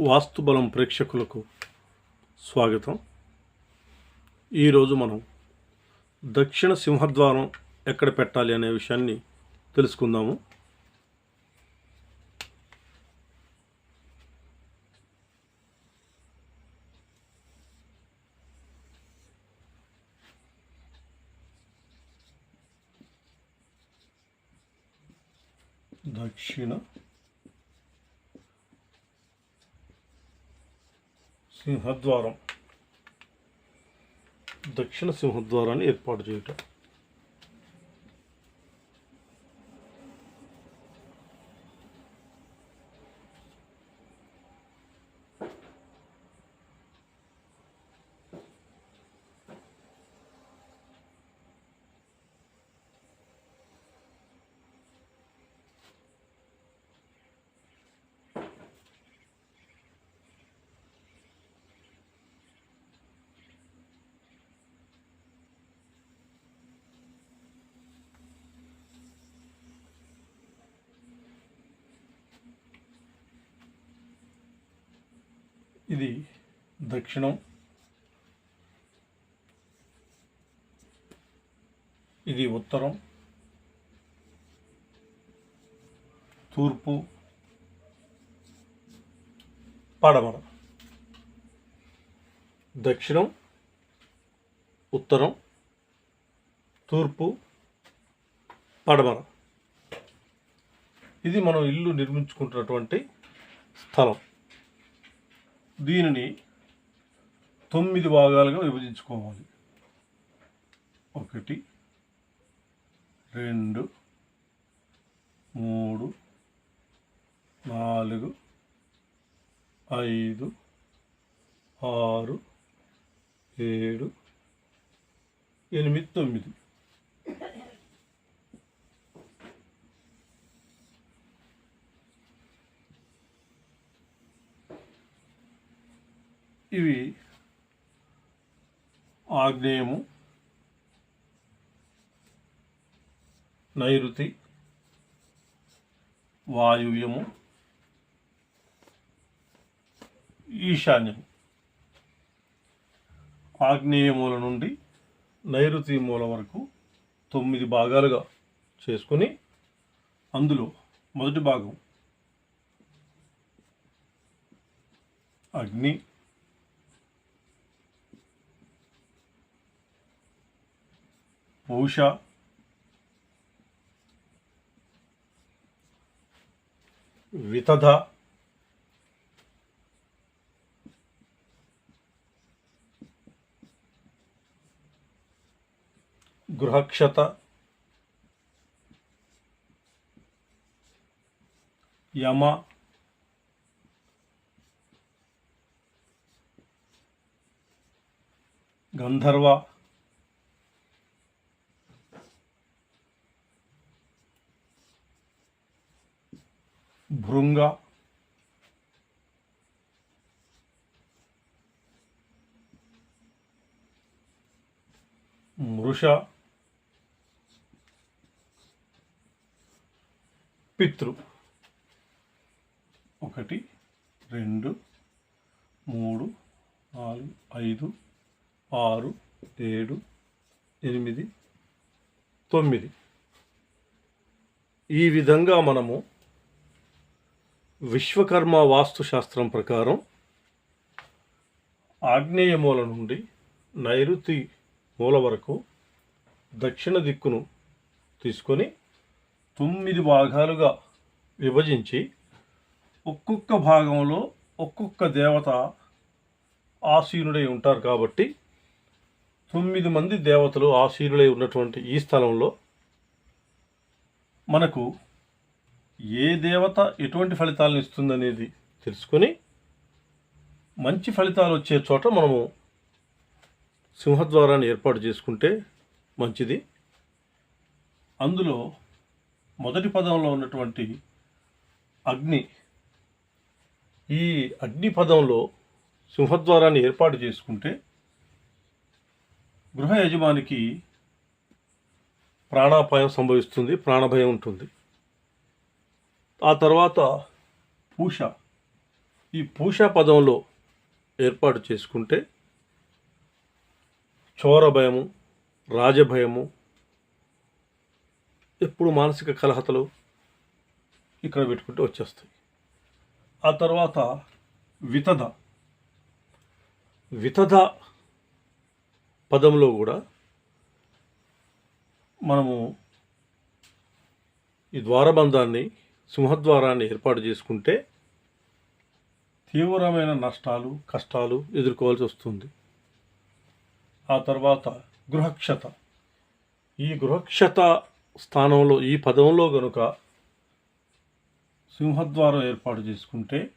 వాస్తుబలం ప్రేక్షకులకు స్వాగతం. ఈరోజు మనం దక్షిణ సింహద్వారం ఎక్కడ పెట్టాలి అనే విషయాన్ని తెలుసుకుందాము. దక్షిణ సింహద్వారం. దక్షిణ సింహద్వారాన్ని ఏర్పాటు చేయటం. ఇది దక్షిణం. ఇది ఉత్తరం. తూర్పు. పడమర. దక్షిణం. ఉత్తరం. తూర్పు. పడమర. ఇది మనం ఇల్లు నిర్మించుకుంటున్నటువంటి స్థలం. దీనిని తొమ్మిది భాగాలుగా విభజించుకోవాలి. ఒకటి రెండు మూడు నాలుగు ఐదు ఆరు ఏడు ఎనిమిది తొమ్మిది. ఇవి ఆగ్నేయము నైరుతి వాయువ్యము ఈశాన్యము. ఆగ్నేయ మూల నుండి నైరుతి మూల వరకు తొమ్మిది భాగాలుగా చేసుకొని అందులో మొదటి భాగం అగ్ని పూష వితధ గృహక్షత యమ గంధర్వ భృంగ మృష పితృ. ఒకటి రెండు మూడు నాలుగు ఐదు ఆరు ఏడు ఎనిమిది తొమ్మిది. ఈ విధంగా మనము విశ్వకర్మ వాస్తుశాస్త్రం ప్రకారం ఆగ్నేయ మూల నుండి నైరుతి మూల వరకు దక్షిణ దిక్కును తీసుకొని తొమ్మిది భాగాలుగా విభజించి ఒక్కొక్క భాగంలో ఒక్కొక్క దేవత ఆసీనుడై ఉంటారు కాబట్టి తొమ్మిది మంది దేవతలు ఆసీనులై ఉన్నటువంటి ఈ స్థలంలో మనకు ఏ దేవత ఎటువంటి ఫలితాలను ఇస్తుందనేది తెలుసుకొని మంచి ఫలితాలు వచ్చే చోట మనము సింహద్వారాన్ని ఏర్పాటు చేసుకుంటే మంచిది. అందులో మొదటి పదంలో ఉన్నటువంటి అగ్ని ఈ అగ్ని పదంలో సింహద్వారాన్ని ఏర్పాటు చేసుకుంటే గృహ యజమానికి ప్రాణాపాయం సంభవిస్తుంది ప్రాణభయం ఉంటుంది. ఆ తర్వాత పూష. ఈ పూషా పదంలో ఏర్పాటు చేసుకుంటే చోర భయము రాజభయము ఎప్పుడు మానసిక కలహతలు ఇక్కడ పెట్టుకుంటే వచ్చేస్తాయి. ఆ తర్వాత వితద. వితద పదంలో కూడా మనము ఈ ద్వారబంధాన్ని సింహద్వారాన్ని ఏర్పాటు చేసుకుంటే తీవ్రమైన నష్టాలు కష్టాలు ఎదుర్కోవాల్సి వస్తుంది. ఆ తర్వాత గృహక్షత. ఈ గృహక్షత స్థానంలో ఈ పదంలో గనుక సింహద్వారం ఏర్పాటు చేసుకుంటే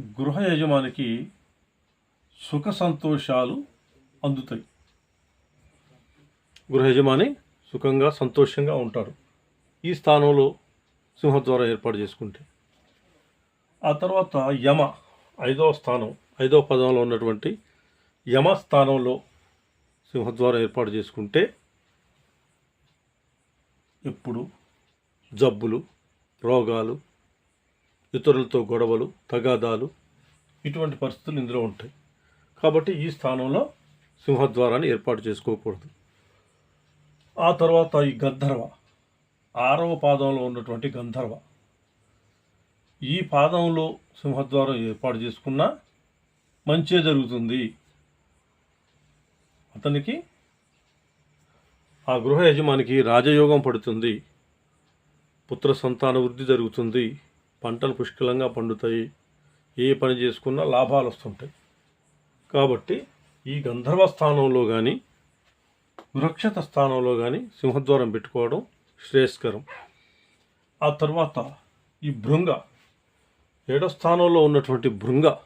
గృహ యజమానికి సుఖ సంతోషాలు అందుతాయి. గృహ యజమాని సుఖంగా సంతోషంగా ఉంటాడు. ఈ స్థానంలో సింహద్వారం ఏర్పాటు చేసుకుంటే. ఆ తర్వాత యమ ఐదవ స్థానం ఐదవ పదంలో ఉన్నటువంటి యమ స్థానంలో సింహద్వారం ఏర్పాటు చేసుకుంటే ఎప్పుడు జబ్బులు రోగాలు ఇతరులతో గొడవలు తగాదాలు ఇటువంటి పరిస్థితులు ఇందులో ఉంటాయి. కాబట్టి ఈ స్థానంలో సింహద్వారాన్ని ఏర్పాటు చేసుకోకూడదు. ఆ తర్వాత ఈ గంధర్వ ఆరవ పాదంలో ఉన్నటువంటి గంధర్వ. ఈ పాదంలో సింహద్వారం ఏర్పాటు చేసుకున్నా మంచే జరుగుతుంది. అతనికి ఆ గృహ యజమానికి రాజయోగం పడుతుంది. పుత్ర సంతాన వృద్ధి జరుగుతుంది. పంటలు పుష్కలంగా పండుతాయి. ఏ పని చేసుకున్నా లాభాలు వస్తుంటాయి. కాబట్టి ఈ గంధర్వ స్థానంలో కానీ వృక్షత స్థానంలో కానీ సింహద్వారం పెట్టుకోవడం శ్రేయస్కరం. ఆ తర్వాత ఈ భృంగ ఏడో స్థానంలో ఉన్నటువంటి భృంగ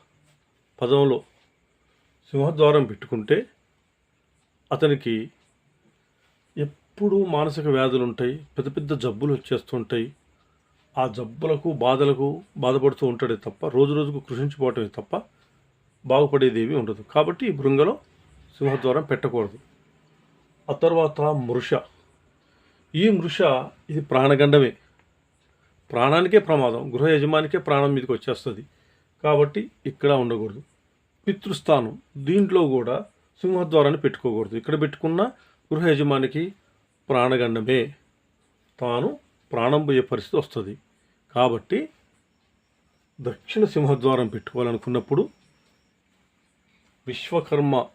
పదంలో సింహద్వారం పెట్టుకుంటే అతనికి ఎప్పుడూ మానసిక వ్యాధులు ఉంటాయి పెద్ద పెద్ద జబ్బులు వచ్చేస్తుంటాయి. ఆ జబ్బులకు బాధలకు బాధపడుతూ ఉంటాడే తప్ప రోజు రోజుకు కృషించిపోవటమే తప్ప బాగుపడేదేమీ ఉండదు. కాబట్టి ఈ భృంగలో సింహద్వారం పెట్టకూడదు. ఆ తర్వాత మృష. ఈ మృష ఇది ప్రాణగండమే. ప్రాణానికే ప్రమాదం గృహ యజమానికే ప్రాణం మీదకి వచ్చేస్తుంది. కాబట్టి ఇక్కడ ఉండకూడదు. పితృస్థానం దీంట్లో కూడా సింహద్వారాన్ని పెట్టుకోకూడదు. ఇక్కడ పెట్టుకున్న గృహ యజమానికి ప్రాణగండమే. తాను ప్రాణం పోయే పరిస్థితి వస్తుంది. కాబట్టి దక్షిణ సింహద్వారం పెట్టుకోవాలనుకున్నప్పుడు విశ్వకర్మ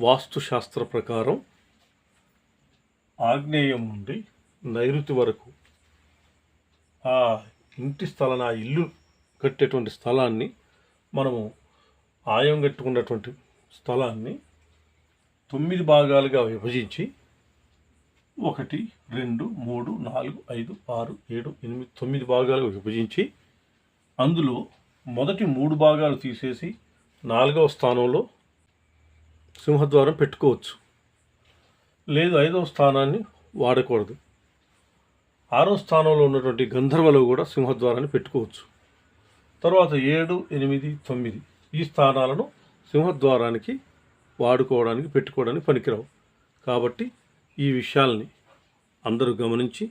వాస్తుశాస్త్ర ప్రకారం ఆగ్నేయం నుండి నైరుతి వరకు ఆ ఇంటి స్థలం ఆ ఇల్లు కట్టేటువంటి స్థలాన్ని మనము ఆయం కట్టుకున్నటువంటి స్థలాన్ని తొమ్మిది భాగాలుగా విభజించి ఒకటి రెండు మూడు నాలుగు ఐదు ఆరు ఏడు ఎనిమిది తొమ్మిది భాగాలుగా విభజించి అందులో మొదటి మూడు భాగాలు తీసేసి నాలుగవ స్థానంలో సింహద్వారం పెట్టుకోవచ్చు. లేదు ఐదవ స్థానాన్ని వాడకూడదు. ఆరో స్థానంలో ఉన్నటువంటి గంధర్వలో కూడా సింహద్వారాన్ని పెట్టుకోవచ్చు. తర్వాత ఏడు ఎనిమిది తొమ్మిది ఈ స్థానాలను సింహద్వారానికి వాడుకోవడానికి పెట్టుకోవడానికి పనికిరావు. కాబట్టి ఈ విషయాల్ని అందరూ గమనించి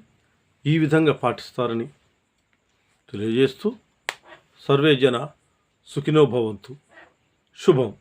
ఈ విధంగా పాటిస్తారని తెలియజేస్తూ సర్వే జన సుఖినోభవంతు శుభం.